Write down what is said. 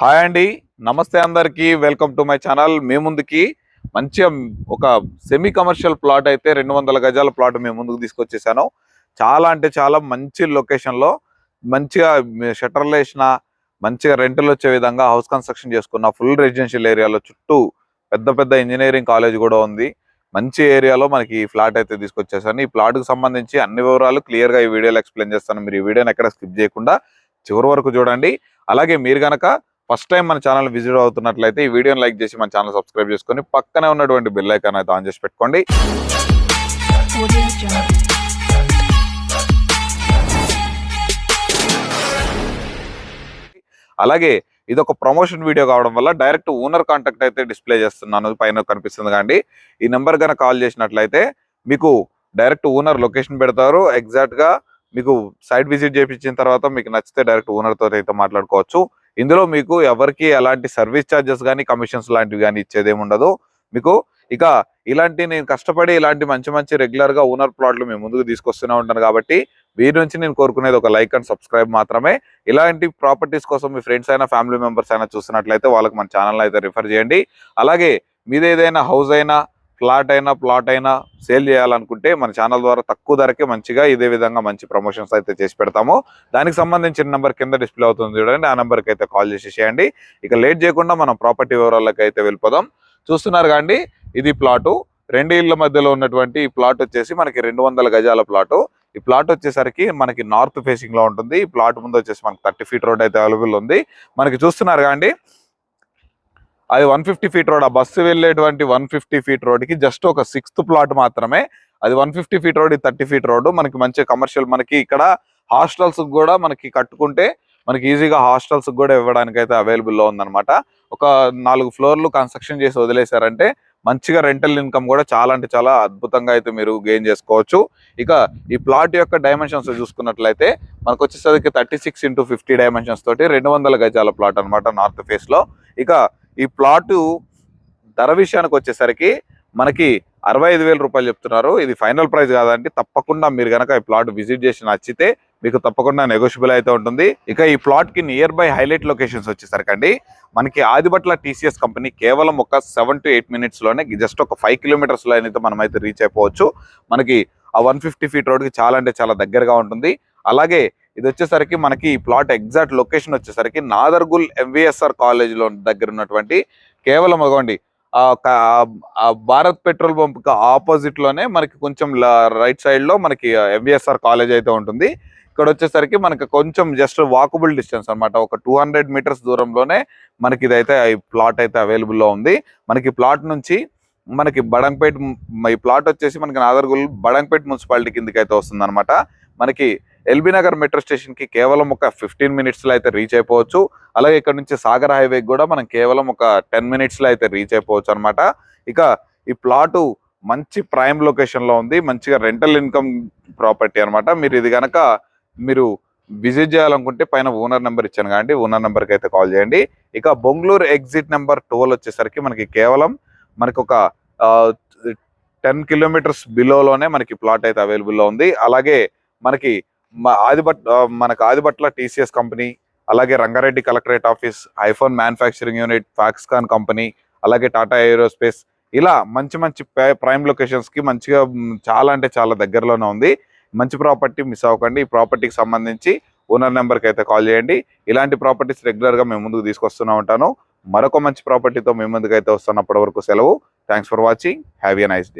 Hi అండి. నమస్తే అందరికీ. Welcome to my channel. మీ ముందుకి మంచిగా ఒక సెమీ కమర్షియల్ ప్లాట్ అయితే రెండు వందల గజాల ప్లాట్ మేము ముందుకు తీసుకొచ్చేసాను. చాలా అంటే చాలా మంచి లొకేషన్లో మంచిగా షట్టర్లు వేసిన మంచిగా రెంట్లు వచ్చే విధంగా హౌస్ కన్స్ట్రక్షన్ చేసుకున్న ఫుల్ రెసిడెన్షియల్ ఏరియాలో చుట్టూ పెద్ద పెద్ద ఇంజనీరింగ్ కాలేజ్ కూడా ఉంది. మంచి ఏరియాలో మనకి ఈ ఫ్లాట్ అయితే తీసుకొచ్చేసాను. ఈ ప్లాట్కి సంబంధించి అన్ని వివరాలు క్లియర్గా ఈ వీడియోలో ఎక్స్ప్లెయిన్ చేస్తాను. మీరు ఈ వీడియోని ఎక్కడ స్కిప్ చేయకుండా చివరి వరకు చూడండి. అలాగే మీరు కనుక ఫస్ట్ టైం మన ఛానల్ విజిట్ అవుతున్నట్లయితే ఈ వీడియోని లైక్ చేసి మన ఛానల్ సబ్స్క్రైబ్ చేసుకొని పక్కనే ఉన్నటువంటి బెల్ ఐకాన్ అయితే ఆన్ చేసి పెట్టుకోండి. అలాగే ఇది ఒక ప్రమోషన్ వీడియో కావడం వల్ల డైరెక్ట్ ఓనర్ కాంటాక్ట్ అయితే డిస్ప్లే చేస్తున్నాను పైన కనిపిస్తుంది కానీ ఈ నెంబర్ కనుక కాల్ చేసినట్లయితే మీకు డైరెక్ట్ ఓనర్ లొకేషన్ పెడతారు ఎగ్జాక్ట్గా మీకు సైట్ విజిట్ చేయించిన తర్వాత మీకు నచ్చితే డైరెక్ట్ ఓనర్ అయితే మాట్లాడుకోవచ్చు. ఇందులో మీకు ఎవరికి ఎలాంటి సర్వీస్ ఛార్జెస్ కానీ కమిషన్స్ లాంటివి కానీ ఇచ్చేదేమి ఉండదు మీకు ఇక ఇలాంటి నేను కష్టపడి ఇలాంటి మంచి మంచి రెగ్యులర్గా ఓనర్ ప్లాట్లు మేము ముందుకు తీసుకొస్తూనే ఉంటాను కాబట్టి వీరి నుంచి నేను కోరుకునేది ఒక లైక్ అండ్ సబ్స్క్రైబ్ మాత్రమే. ఇలాంటి ప్రాపర్టీస్ కోసం మీ ఫ్రెండ్స్ అయినా ఫ్యామిలీ మెంబర్స్ అయినా చూసినట్లయితే వాళ్ళకి మన ఛానల్ అయితే రిఫర్ చేయండి. అలాగే మీదేదైనా హౌస్ అయినా ప్లాట్ అయినా ప్లాట్ అయినా సేల్ చేయాలనుకుంటే మన ఛానల్ ద్వారా తక్కువ ధరకే మంచిగా ఇదే విధంగా మంచి ప్రమోషన్స్ అయితే చేసి పెడతాము. దానికి సంబంధించిన నెంబర్ కింద డిస్ప్లే అవుతుంది చూడండి ఆ నెంబర్కి అయితే కాల్ చేసి చేయండి. ఇక లేట్ చేయకుండా మనం ప్రాపర్టీ వివరాలకు అయితే వెళ్ళిపోదాం. చూస్తున్నారు కాండి ఇది ప్లాటు. రెండు ఇళ్ళ మధ్యలో ఉన్నటువంటి ఈ ప్లాట్ వచ్చేసి మనకి రెండు వందల గజాల ప్లాటు. ఈ ప్లాట్ వచ్చేసరికి మనకి నార్త్ ఫేసింగ్లో ఉంటుంది. ఈ ప్లాట్ ముందు వచ్చేసి మనకి థర్టీ ఫీట్ రోడ్ అయితే అవైలబుల్ ఉంది. మనకి చూస్తున్నారు కాండి అది వన్ ఫిఫ్టీ ఫీట్ రోడ్. ఆ బస్సు వెళ్ళేటువంటి వన్ ఫిఫ్టీ ఫీట్ రోడ్కి జస్ట్ ఒక సిక్స్త్ ప్లాట్ మాత్రమే. అది one fifty feet road thirty feet road. మనకి మంచి కమర్షియల్ మనకి ఇక్కడ హాస్టల్స్ కూడా మనకి కట్టుకుంటే మనకి ఈజీగా హాస్టల్స్ కూడా ఇవ్వడానికి అయితే అవైలబుల్లో ఉందనమాట ఉందన్నమాట. ఒక నాలుగు ఫ్లోర్లు కన్స్ట్రక్షన్ చేసి వదిలేశారంటే మంచిగా రెంటల్ ఇన్కమ్ కూడా చాలా అంటే చాలా అద్భుతంగా అయితే మీరు గెయిన్ చేసుకోవచ్చు. ఇక ఈ ప్లాట్ యొక్క డైమెన్షన్స్ చూసుకున్నట్లయితే మనకు వచ్చేసరికి thirty six into fifty dimensions తోటి రెండు వందల గజాల ప్లాట్ అనమాట నార్త్ ఫేస్లో ఇక ఈ ప్లాటు ధర విషయానికి వచ్చేసరికి మనకి అరవై ఐదు వేల రూపాయలు చెప్తున్నారు. ఇది ఫైనల్ ప్రైస్ కాదండి. తప్పకుండా మీరు కనుక ఈ ప్లాట్ విజిట్ చేసి నచ్చితే మీకు తప్పకుండా నెగోషియబుల్ అయితే ఉంటుంది. ఇక ఈ ప్లాట్కి నియర్ బై హైలైట్ లొకేషన్స్ వచ్చేసరికి అండి మనకి ఆదిబట్ల టీసీఎస్ కంపెనీ కేవలం ఒక సెవెన్ టు ఎయిట్ మినిట్స్లోనే జస్ట్ ఒక ఫైవ్ కిలోమీటర్స్లో అయితే మనం అయితే రీచ్ అయిపోవచ్చు. మనకి ఆ వన్ ఫిఫ్టీ ఫీట్ రోడ్కి చాలా అంటే చాలా దగ్గరగా ఉంటుంది. అలాగే ఇది వచ్చేసరికి మనకి ఈ ప్లాట్ ఎగ్జాక్ట్ లొకేషన్ వచ్చేసరికి నాదర్గుల్ ఎంవిఎస్ఆర్ కాలేజ్లో దగ్గర ఉన్నటువంటి కేవలం అగోండి భారత్ పెట్రోల్ పంప్ ఆపోజిట్లోనే ఆపోజిట్లోనే మనకి కొంచెం రైట్ సైడ్లో మనకి ఎంవిఎస్ఆర్ కాలేజ్ అయితే ఉంటుంది. ఇక్కడ వచ్చేసరికి మనకి కొంచెం జస్ట్ వాకబుల్ డిస్టెన్స్ అనమాట ఒక టూ హండ్రెడ్ మీటర్స్ దూరంలోనే మనకి ఇదైతే ఈ ప్లాట్ అయితే అవైలబుల్లో ఉంది. మనకి ప్లాట్ నుంచి మనకి బడంపేట్ ఈ ప్లాట్ వచ్చేసి మనకి నాదర్గుల్ బడంపేట్ మున్సిపాలిటీ కిందకి అయితే వస్తుంది మనకి ఎల్బీ నగర్ మెట్రో స్టేషన్కి కేవలం ఒక ఫిఫ్టీన్ మినిట్స్లో అయితే రీచ్ అయిపోవచ్చు. అలాగే ఇక్కడ నుంచి సాగర్ హైవేకి కూడా మనం కేవలం ఒక టెన్ మినిట్స్లో అయితే రీచ్ అయిపోవచ్చు అనమాట ఇక ఈ ప్లాటు మంచి ప్రైమ్ లొకేషన్లో ఉంది. మంచిగా రెంటల్ ఇన్కమ్ ప్రాపర్టీ అనమాట మీరు ఇది కనుక మీరు విజిట్ చేయాలనుకుంటే పైన ఓనర్ నెంబర్ ఇచ్చాను కాబట్టి ఓనర్ నెంబర్కి అయితే కాల్ చేయండి. ఇక బొంగళూరు ఎగ్జిట్ నెంబర్ టోల్ వచ్చేసరికి మనకి కేవలం మనకి ఒక టెన్ కిలోమీటర్స్ బిలోలోనే మనకి ప్లాట్ అయితే అవైలబుల్లో ఉంది. అలాగే మనకి ఆదిబట్ మనకు మనకి ఆదిబట్ల టీసీఎస్ కంపెనీ అలాగే Rangareddy collectorate office iPhone manufacturing unit Foxconn company అలాగే టాటా ఏరోస్పేస్ ఇలా మంచి మంచి ప్రైమ్ లొకేషన్స్కి మంచిగా చాలా అంటే చాలా దగ్గరలోనే ఉంది. మంచి ప్రాపర్టీ మిస్ అవ్వకండి. ఈ ప్రాపర్టీకి సంబంధించి ఓనర్ నెంబర్కి అయితే కాల్ చేయండి. ఇలాంటి ప్రాపర్టీస్ రెగ్యులర్గా మేము ముందుకు తీసుకొస్తూనే ఉంటాను. మరొక మంచి ప్రాపర్టీతో మేము ముందుకు అయితే వస్తున్నప్పటి వరకు సెలవు. Thanks for watching. Have a nice day.